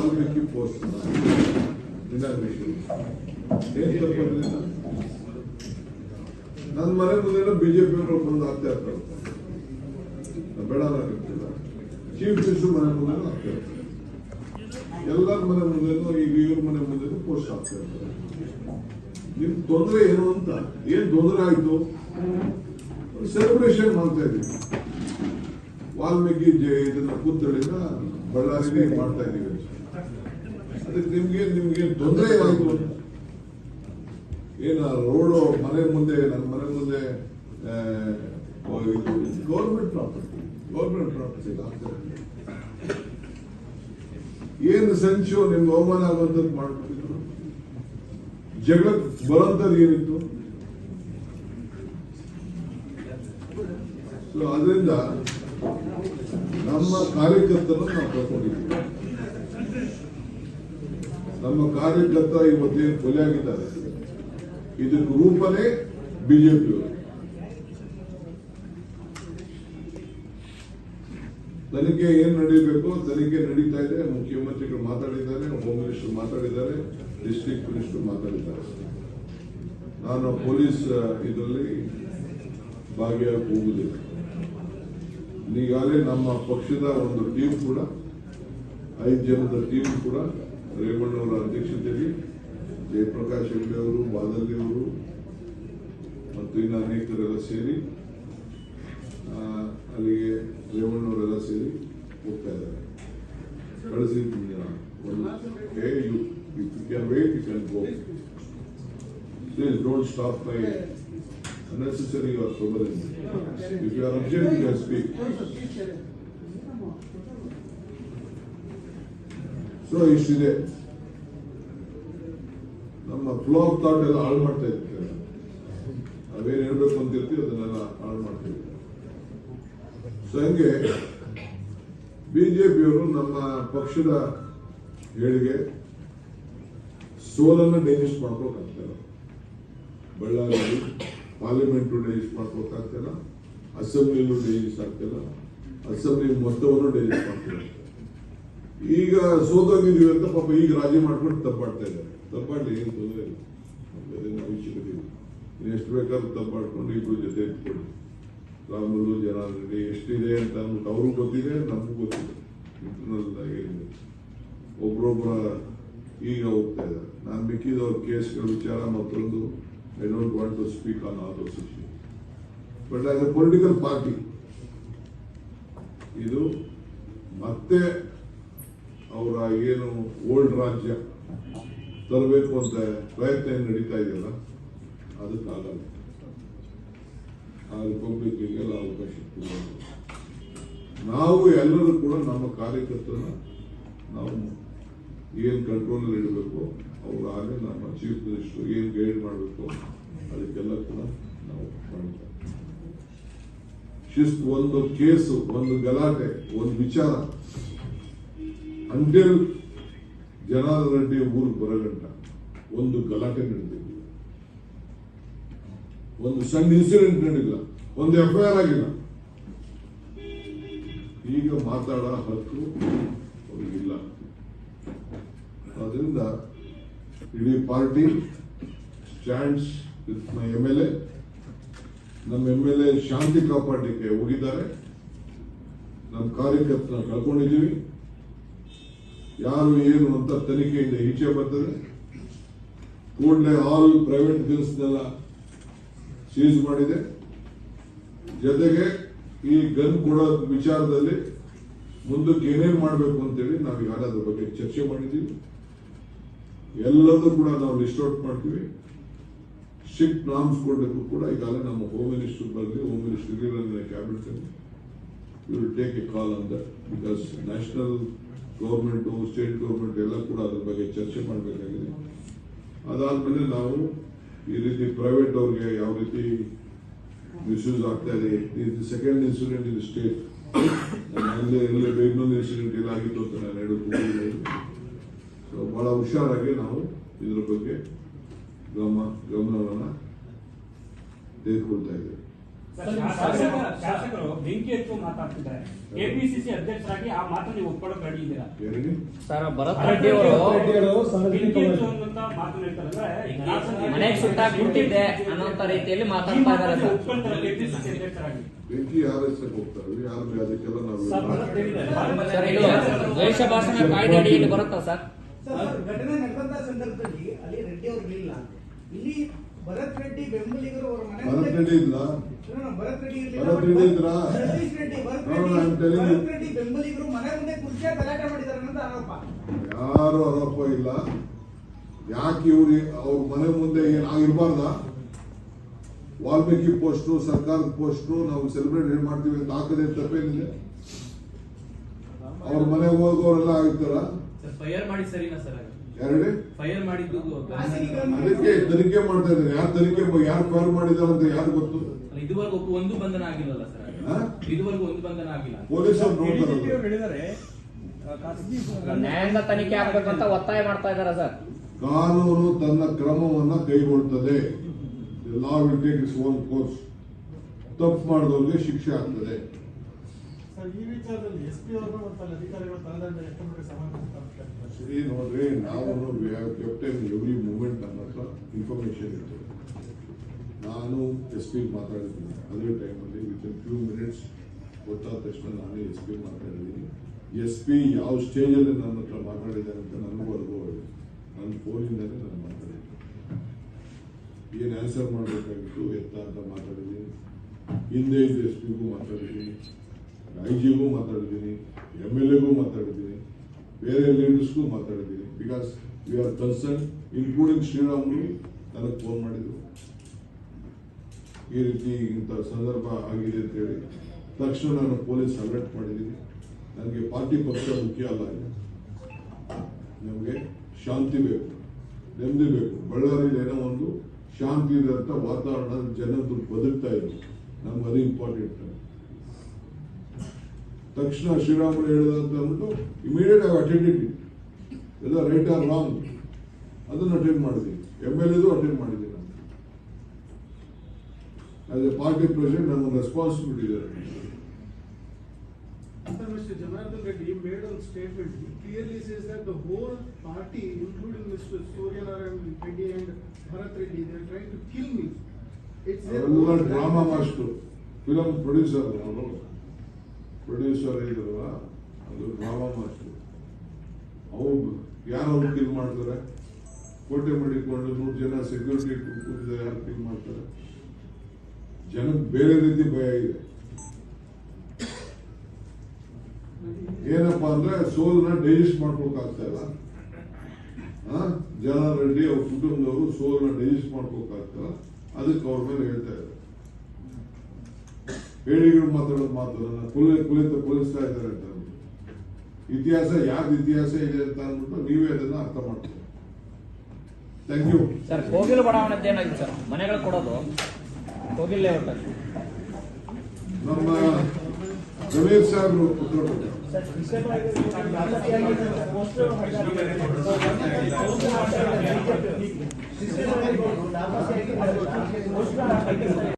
Valmiki post inauguration ಏನ್ ತಪ್ಪಿಲ್ಲ ನನ್ನ ಮನೆ ಮುಂದೆ ಬಿಜೆಪಿ ಅವರು ಬಂದು ಆಗ್ತಾ ಇರ್ತಾರೆ ಬೇಡ ಅನ್ನೋಕ್ಕಿಲ್ಲ ಚೀಫ್ ಮಿನಿಸ್ಟರ್ ಮನೆ ಮುಂದೆ ಆಗ್ತಾ ಇರ್ತಾರೆ ಎಲ್ಲರ ಮನೆ ಮುಂದೆನೂ ಈಗ ಇವ್ರ ಮನೆ ಮುಂದೆ ಪೋಸ್ಟ್ ಆಗ್ತಾ ಇರ್ತಾರೆ ನಿಮ್ ತೊಂದರೆ ಏನು ಅಂತ? ಏನ್ ತೊಂದರೆ ಆಯ್ತು? ಸೆಲೆಬ್ರೇಷನ್ ಮಾಡ್ತಾ ಇದೀವಿ ವಾಲ್ಮೀಕಿ ಇದನ್ನ ಕೂತಳಿಂದ ಬಳ್ಳಾರಿಗೆ ಮಾಡ್ತಾ ಇದೀವಿ ಅದಕ್ಕೆ ನಿಮ್ಗೆ ನಿಮ್ಗೆ ತೊಂದರೆ ಏನಾಯ್ತು ಏನ ರೋಡು ಮನೆ ಮುಂದೆ ನನ್ನ ಮನೆ ಮುಂದೆ ಗೌರ್ಮೆಂಟ್ ಪ್ರಾಪರ್ಟಿ ಗೌರ್ಮೆಂಟ್ ಪ್ರಾಪರ್ಟಿ ಏನು ಸಂಚು ನಿಮ್ಗೆ ಅವಮಾನ ಆಗುವಂಥದ್ದು ಮಾಡ್ಬಿಟ್ಟಿದ್ರು? ಜಗತ್ ಬರೋಂಥದ್ದು ಏನಿತ್ತು? ಸೊ ಅದರಿಂದ ನಮ್ಮ ಕಾರ್ಯಕರ್ತರನ್ನು ನಾವು ಕರ್ಕೊಂಡಿದ್ದೀವಿ ನಮ್ಮ ಕಾರ್ಯಕರ್ತ ಕೊಲೆ ಆಗಿದ್ದಾರೆ? ಇದಕ್ಕೆ ರೂಪನೇ ಬಿಜೆಪಿ ತನಿಖೆ ಏನ್ ನಡೀಬೇಕು? ತನಿಖೆ ನಡೀತಾ ಇದೆ. ಮುಖ್ಯಮಂತ್ರಿಗಳು ಮಾತಾಡಿದ್ದಾರೆ ಹೋಮ್ ಮಿನಿಸ್ಟರ್ ಮಾತಾಡಿದ್ದಾರೆ ಡಿಸ್ಟ್ರಿಕ್ಟ್ ಮಿನಿಸ್ಟರ್ ಮಾತಾಡಿದ್ದಾರೆ. ನಾನು ಪೊಲೀಸ್ ಇದರಲ್ಲಿ ಭಾಗಿಯಾಗಿ ಹೋಗುದಿಲ್ಲ ಈಗಾಗಲೇ ನಮ್ಮ ಪಕ್ಷದ ಒಂದು ಟೀಮ್ ಕೂಡ, ಐದು ಜನದ ಟೀಮ್ ಕೂಡ ರೇವಣ್ಣವರ ಅಧ್ಯಕ್ಷತೆಯಲ್ಲಿ ಜಯಪ್ರಕಾಶ್ ಹೆಗ್ಡೆ ಅವರು ಬಾದಲ್ಲಿ ಅವರು ಮತ್ತು ಇನ್ನು ಅನೇಕರೆಲ್ಲ ಸೇರಿ ಅಲ್ಲಿಗೆ ರೇವಣ್ಣವರೆಲ್ಲ ಸೇರಿ ಹೋಗ್ತಾ ಇದ್ದಾರೆ. ಕಳಿಸಿದ್ದೀನಿ are urgent, you can speak. So ಇಷ್ಟಿದೆ ನಮ್ಮ ಫ್ಲೋ ಆಫ್ ಥಾಟ್ ಎಲ್ಲ ಹಾಳು ಮಾಡ್ತಾ ಇರ್ತೇವೆ ನಾವೇನ್ ಹೇಳ್ಬೇಕು ಅಂತ ಇರ್ತೀವಿ ಅದನ್ನೆಲ್ಲ ಹಾಳು ಮಾಡ್ತೀವಿ ಸೊ ಹಂಗೆ ಬಿಜೆಪಿಯವರು ನಮ್ಮ ಪಕ್ಷದ ಹೇಳಿಗೆ ಸೋಲನ್ನು ಡೈಜೆಸ್ಟ್ ಮಾಡ್ಕೋಕ್ಕಾಗ್ತಿಲ್ಲ ಬಳ್ಳಾರಿಯಲ್ಲಿ ಪಾರ್ಲಿಮೆಂಟ್ ಡೈಜೆಸ್ಟ್ ಮಾಡ್ಕೋಕ್ಕಾಗ್ತಿಲ್ಲ ಅಸೆಂಬ್ಲಿನೂ ಡೈಜೆಸ್ಟ್ ಆಗ್ತಿಲ್ಲ. ಅಸೆಂಬ್ಲಿ ಮೊತ್ತವನ್ನು ಡೈಜೆಸ್ಟ್ ಮಾಡ್ತಿಲ್ಲ ಈಗ ಸೋತೋಗಿದೀವಿ ಅಂತ ಪಾಪ ಈಗ ರಾಜಿ ಮಾಡ್ಕೊಂಡು ತಪ್ಪಾಡ್ತಾ ಇದ್ದಾರೆ. ತಪ್ಪಾಡ್ಲಿ ಏನು ತೊಂದರೆ ಇಲ್ಲ. ಅದೇನು ಅವಶ್ಯಕತೆ ಇಲ್ಲ ಇನ್ನು ಎಷ್ಟು ಬೇಕಾದ್ರೂ ತಪ್ಪಾಡ್ಕೊಂಡು ಇಬ್ರು ಜೊತೆ ಇಟ್ಕೊಳ್ಳಿ ರಾಮುಲು ಜನಾರ್ದನಿ ಎಷ್ಟಿದೆ ಅಂತ ಅಂದ್ಬಿಟ್ಟು ಅವ್ರಿಗೂ ಗೊತ್ತಿದೆ, ನಮಗೂ ಗೊತ್ತಿದೆ. ಇಂಟರ್ನಲ್ ಏನಿದೆ ಒಬ್ರೊಬ್ಬರ ಈಗ ಹೋಗ್ತಾ ಇದ್ದಾರೆ. ನಾನು ಮಿಕ್ಕಿದವ್ರ ಕೇಸ್ಗಳ ವಿಚಾರ ಮತ್ತೊಂದು I don't want to speak on all those but as a political party. ಇದು ಮತ್ತೆ ಅವರ ಏನು ಓಲ್ಡ್ ರಾಜ್ಯ ತರಬೇಕು ಅಂತ ಪ್ರಯತ್ನ ಏನು ನಡೀತಾ ಇದೆಯಲ್ಲ, ಅದಕ್ಕಾಗಲ್ಲ. ಆ ರಿಪಬ್ಲಿಕ್ಗೆಲ್ಲ ಅವಕಾಶ. ನಾವು ಎಲ್ಲರೂ ಕೂಡ ನಮ್ಮ ಕಾರ್ಯಕರ್ತರನ್ನ ನಾವು ಏನು ಕಂಟ್ರೋಲ್ ಇಡಬೇಕು, ಅವ್ರು ಆಗಲೇ ನಮ್ಮ ಚೀಫ್ ಮಿನಿಸ್ಟರ್ ಏನ್ ಗೈಡ್ ಮಾಡಬೇಕು, ಅದಕ್ಕೆಲ್ಲ ಕೂಡ ನಾವು ಶಿಸ್ತು, ಒಂದು ಕೇಸು ಒಂದು ಗಲಾಟೆ, ಒಂದು ವಿಚಾರ. ಅಂಟಿಲ್ ಜನಾರ್ದನ್ ರೆಡ್ಡಿ ಊರಿಗೆ ಬರಗಂಟ ಒಂದು ಗಲಾಟೆ ನಡೆದಿಲ್ಲ ಒಂದು ಸಣ್ಣ ಇನ್ಸಿಡೆಂಟ್ ನಡೆದಿಲ್ಲ. ಒಂದು ಎಫ್ಐಆರ್ ಆಗಿಲ್ಲ. ಈಗ ಮಾತಾಡೋ ಹಕ್ಕು ಅವ್ರಿಗಿಲ್ಲ. ಆದ್ರಿಂದ ಇಡೀ party stands with my M L A ನಮ್ಮ ಎಂ ಎಲ್ ಎ ಶಾಂತಿ ಕಾಪಾಡಲಿಕ್ಕೆ ಹೋಗಿದ್ದಾರೆ. ನಮ್ಮ ಕಾರ್ಯಕರ್ತನ ಕಳ್ಕೊಂಡಿದ್ದೀವಿ. ಯಾರು ಏನು ಅಂತ ತನಿಖೆಯಿಂದ ಈಚೆ ಬರ್ತದೆ ಕೂಡಲೇ ಆಲ್ ಪ್ರೈವೇಟ್ ಗನ್ಸ್ನೆಲ್ಲ ಸೀಸ್ ಮಾಡಿದೆ. ಜೊತೆಗೆ ಈ ಗನ್ ಕೊಡೋ ವಿಚಾರದಲ್ಲಿ ಮುಂದಕ್ಕೆ ಏನೇನು ಮಾಡಬೇಕು ಅಂತೇಳಿ ನಾವು ಯಾರಾದ್ರ ಬಗ್ಗೆ ಚರ್ಚೆ ಮಾಡಿದ್ದೀವಿ. ಎಲ್ಲದೂ ಕೂಡ ನಾವು ಲಿಸ್ಟ್ ಔಟ್ ಮಾಡ್ತೀವಿ. ಶಿಪ್ ನಾಮ್ಸ್ ಕೊಡಬೇಕು ಕೂಡ ಈಗಾಗಲೇ ನಮ್ಮ ಹೋಮ್ ಮಿನಿಸ್ಟರ್ ಬರಲಿ home minister cabinet will take a call ಅಂತ because national government state government ಎಲ್ಲ ಕೂಡ ಅದ್ರ ಬಗ್ಗೆ ಚರ್ಚೆ ಮಾಡಬೇಕಾಗಿದೆ. ಅದಾದ್ಮೇಲೆ ನಾವು ಈ ರೀತಿ ಪ್ರೈವೇಟ್ ಅವ್ರಿಗೆ ಯಾವ ರೀತಿ ಮಿಸ್ಯೂಸ್ ಆಗ್ತಾ ಇದೆ. ಇದು ಸೆಕೆಂಡ್ ಇನ್ಸಿಡೆಂಟ್ ಇನ್ ಸ್ಟೇಟ್ ಅಲ್ಲೇ ಇಲ್ಲೇ ಇನ್ನೊಂದು ಇನ್ಸಿಡೆಂಟ್ ಎಲ್ಲ ಆಗಿತ್ತು ಅಂತ ನಾನು ಹೇಳೋದು ಸೊ ಬಹಳ ಹುಷಾರಾಗಿ ನಾವು ಇದ್ರ ಬಗ್ಗೆ ಗಮನ ಗಮನವನ್ನು ತೆಗೆದುಕೊಳ್ತಾ ಇದ್ದೇವೆ. ಶಾಸಕರು ಬೆಂಕಿ ಹಚ್ಚು ಮಾತಾಡ್ತಿದ್ದಾರೆ. ಕೆಪಿಸಿಸಿ ಅಧ್ಯಕ್ಷರಾಗಿ ಆ ಮಾತು ನೀವು ಒಪ್ಕೊಳ್ಳೋಕೆ ರೆಡಿ ಇದ್ದೀರಾ? ಸರ್ ಭರತ್ ರೆಡ್ಡಿ ಅವರು ಬೆಂಕಿ ಹಚ್ಚು ಅನ್ನುವಂತ ಮಾತು ಹೇಳ್ತಾರೆ ಮನೆಗೆ ಸುಟ್ಟಾಕ್ ಬಿಟ್ಟಿದ್ದೆ ಅನ್ನೋಂತ ರೀತಿಯಲ್ಲಿ ಮಾತಾಡ್ತಾರೆ ಇದ್ದಾರೆ ಸರ್. ಒಪ್ಕೊಳ್ತಾರೆ ಕೆಪಿಸಿಸಿ ಅಧ್ಯಕ್ಷರಾಗಿ. ಬೆಂಕಿ ಯಾರ ಹೆಸರಿಗೆ ಹೋಗ್ತಾರೆ. ಯಾರು ಅದಕ್ಕೆಲ್ಲ ನಾವು ಸರ್ ಇದು ದ್ವೇಷ ಭಾಷಣ ಕಾಯ್ದೆ ಅಡಿಯಲ್ಲಿ ಬರುತ್ತಾ ಸರ್ ಘಟನೆ ನಡೆದಂತ ಸಂದರ್ಭದಲ್ಲಿ ಅಲ್ಲಿ ರೆಡ್ಡಿ ಅವರು ಇರಲಿಲ್ಲ. ಇಲ್ಲಿ ಭರತ್ ರೆಡ್ಡಿ ಬೆಂಬಲಿಗರು ಅವರ ಮನೆ ಭರತ್ ರೆಡ್ಡಿ ಭರತ್ ರೆಡ್ಡಿ ಇರ್ಲಿಲ್ಲ. ಭರತ್ ರೆಡ್ಡಿ ಇದ್ರಾ? ಜಗದೀಶ್ ರೆಡ್ಡಿ ಭರತ್ ರೆಡ್ಡಿ. ಭರತ್ ಬೆಂಬಲಿಗರು ಮನೆ ಮುಂದೆ ಕುರ್ಚಿಯ ಗಲಾಟೆ ಮಾಡಿದ್ದಾರೆ ಅನ್ನೋದು ಆರೋಪ ಯಾರು ಆರೋಪ ಇಲ್ಲ ಯಾಕೆ ಇವ್ರಿ ಅವ್ರ ಮನೆ ಮುಂದೆ ಏನಾಗಿರ್ಬಾರ್ದ ವಾಲ್ಮೀಕಿ ಪೋಸ್ಟ್ ಸರ್ಕಾರದ ಪೋಸ್ಟ್ ನಾವು ಸೆಲೆಬ್ರೇಟ್ ಏನ್ ಮಾಡ್ತೀವಿ ಅಂತ ಹಾಕದೆ ತಪ್ಪೇನಿದೆ ಅವ್ರ ಮನೆಗೆ ಹೋಗೋರೆಲ್ಲ ಆಗಿರ್ತಾರ ಫೈರ್ ಮಾಡಿ ಸರಿನಾ ಸರ್ ಎರಡೇ? ಫೈರ್ ಮಾಡಿದ್ದು ಅದಕ್ಕೆ ತನಿಖೆ ಮಾಡ್ತಾ ಇದ್ದಾರೆ. ಯಾರು ತನಿಖೆ ಯಾರು ಫೈರ್ ಮಾಡಿದಾರೆ ಅಂತ ಯಾರು ಗೊತ್ತು? ಇದುವರೆಗೂ ಒಂದು ಬಂಧನ ಆಗಿಲ್ಲಲ್ಲ ಸರ್? ಇದುವರೆಗೂ ಒಂದು ಬಂಧನ ಆಗಿಲ್ಲ. ಪೊಲೀಸರು ಹೇಳಿದ್ದಾರೆ ಖಾಸಗಿ ನ್ಯಾಯಾಂಗ ತನಿಖೆ ಆಗ್ಬೇಕಂತ ಒತ್ತಾಯ ಮಾಡ್ತಾ ಇದ್ದಾರೆ ಸರ್. ಕಾನೂನು ತನ್ನ ಕ್ರಮವನ್ನ ಕೈಗೊಳ್ತದೆ. Law will take its own course ತಪ್ಪು ಮಾಡಿದವ್ರಿಗೆ ಶಿಕ್ಷೆ ಆಗ್ತದೆ. ಸರ್, ಈ ವಿಚಾರದಲ್ಲಿ ಎಸ್ ಪಿ ಅವರು ಅಧಿಕಾರಿಗಳು ಎಷ್ಟು ಮಟ್ಟಿಗೆ ನೋಡ್ರಿ, ನಾವು ವಿ ಎವ್ರಿ ಮೂಮೆಂಟ್ ನನ್ನ ಹತ್ರ ಇನ್ಫಾರ್ಮೇಶನ್ ಇತ್ತು. ನಾನು ಎಸ್ ಪಿ ಮಾತಾಡಿದ್ದೀನಿ. ಅದೇ ಟೈಮಲ್ಲಿ ವಿತ್ ಇನ್ ಫ್ಯೂ ಮಿನಿಟ್ಸ್ ಗೊತ್ತಾದ ತಕ್ಷಣ ನಾನೇ ಎಸ್ ಪಿ ಮಾತಾಡಿದ್ದೀನಿ. ಎಸ್ ಪಿ ಯಾವ ಸ್ಟೇಜಲ್ಲಿ ನನ್ನ ಹತ್ರ ಮಾತಾಡಿದ್ದಾರೆ ಅಂತ ನನಗೂ ಅನುಭವ ಇದೆ. ನನ್ನ ಫೋನಿಂದಲೇ ನಾನು ಮಾತಾಡಿದ್ದೀನಿ ಏನು ಆನ್ಸರ್ ಮಾಡಬೇಕಾಗಿತ್ತು? ಎತ್ತ ಅಂತ ಮಾತಾಡಿದ್ದೀನಿ. ಹಿಂದೆ ಇದ್ದ ಎಸ್ ಪಿಗೂ ಮಾತಾಡಿದ್ದೀನಿ. ಐ ಜಿಗೂ ಮಾತಾಡಿದ್ದೀನಿ ಎಂ ಎಲ್ ಎಗೂ ಮಾತಾಡಿದ್ದೀನಿ, ಬೇರೆ ಲೀಡರ್ಸ್ಗೂ ಮಾತಾಡಿದ್ದೀನಿ. Because we are concern including Sriramulu, ನನಗೆ ಫೋನ್ ಮಾಡಿದರು. ಈ ರೀತಿ ಇಂಥ ಸಂದರ್ಭ ಆಗಿದೆ ಅಂತ ಹೇಳಿ ತಕ್ಷಣ ನಾನು ಪೊಲೀಸ್ ಅಲರ್ಟ್ ಮಾಡಿದ್ದೀನಿ. ನನಗೆ ಪಾರ್ಟಿ ಪಕ್ಷ ಮುಖ್ಯ ಅಲ್ಲ ನಮಗೆ ಶಾಂತಿ ಬೇಕು, ನೆಮ್ಮದಿ ಬೇಕು. ಬಳ್ಳಾರಿಯಲ್ಲಿ ಏನೋ ಒಂದು ಶಾಂತಿ ಅಂತ ವಾತಾವರಣ ಜನರು ಬದುಕ್ತಾ ಇದ್ರು. ನಮ್ಗೆ ಅದು ಇಂಪಾರ್ಟೆಂಟ್ ತಕ್ಷಣ ಶ್ರೀರಾಮುಲು ಹೇಳಿದಂತ ಅಂದ್ಬಿಟ್ಟು ಇಮಿಡಿಯೇಟ್ ಆಗಿ ಅಟೆಂಡಿಟ್ ಎಲ್ಲ ರೈಟ್ ಆರ್ ರಾಂಗ್ ಅದನ್ನು ಅಟೆಂಡ್ ಮಾಡಿದ್ವಿ. ಎಂ ಎಲ್ ಎದು ಅಟೆಂಡ್ ಮಾಡಿದ್ದೀನಿ ಆಸ್ ಎ ಪಾರ್ಟಿ ಪ್ರೆಸಿಡೆಂಟ್ ನಮ್ಮ ರೆಸ್ಪಾನ್ಸಿಬಿಲಿಟಿ ಇದೆ. ಜನಾರ್ದನ್ ರೆಡ್ಡಿ ಮೇಡ್ ಒಂದು statement clearly says that the whole party including mister Suryanarayana Reddy and Bharat Reddy they try to kill me it's a drama master film producer ಅವರು. Producer ಇದ್ರಲ್ಲ ಅದು drama master. ಅವ್ರು ಯಾರು ಅವ್ರು kill ಮಾಡ್ತಾರೆ? ಕೋಟೆ ಮಾಡಿಕೊಂಡು ನೂರು ಜನ ಸೆಕ್ಯೂರಿಟಿ ಕೂತಿದ್ದಾರೆ ಯಾರು ಕಿಲ್ ಮಾಡ್ತಾರೆ? ಜನಕ್ಕೆ ಬೇರೆ ರೀತಿ ಭಯ ಇದೆ. ಏನಪ್ಪಾ ಅಂದ್ರೆ ಸೋಲ್ನ ಡೈಜೆಸ್ಟ್ ಮಾಡ್ಕೊಕ್ಕಾಗ್ತಾ ಇಲ್ಲ? ಜನ ರೆಡ್ಡಿ ಅವ್ರ ಕುಟುಂಬದವರು ಸೋಲ್ನ ಡೈಜೆಸ್ಟ್ ಮಾಡ್ಕೊಳಕ್ ಆಗ್ತಾ ಅದಕ್ಕೆ ಅವ್ರ ಮೇಲೆ ಹೇಳ್ತಾ ಇದ್ದಾರೆ. ಹೇಳಿಗಳು ಮಾತಾಡೋದು ಮಾತು ನನ್ನ ಕುಲಿ ಕುಲಿತ ಕುಲಿಸ್ತಾ ಇದ್ದಾರೆ ಅಂತ ಇತಿಹಾಸ ಯಾವ್ದು ಇತಿಹಾಸ ಇದೆ ಅಂತ ಅಂದ್ಬಿಟ್ಟು ನೀವೇ ಅದನ್ನ ಅರ್ಥ ಮಾಡ್ತೀವಿ ಥ್ಯಾಂಕ್ ಯು ಸರ್ ಕೋಗಿಲ್ ಬಡಾವಣೆ ಏನಾಗಿದೆ ಸರ್? ಮನೆಗಳು ಕೊಡೋದು ಕೋಗಿಲ್ ಲೇಔಟ್ ನಮ್ಮ ಜಮೀರ್ ಸಾಹೇಬ್ರು ಕೊಡ್ತಾರೆ ಸಿಸ್ಟಮ್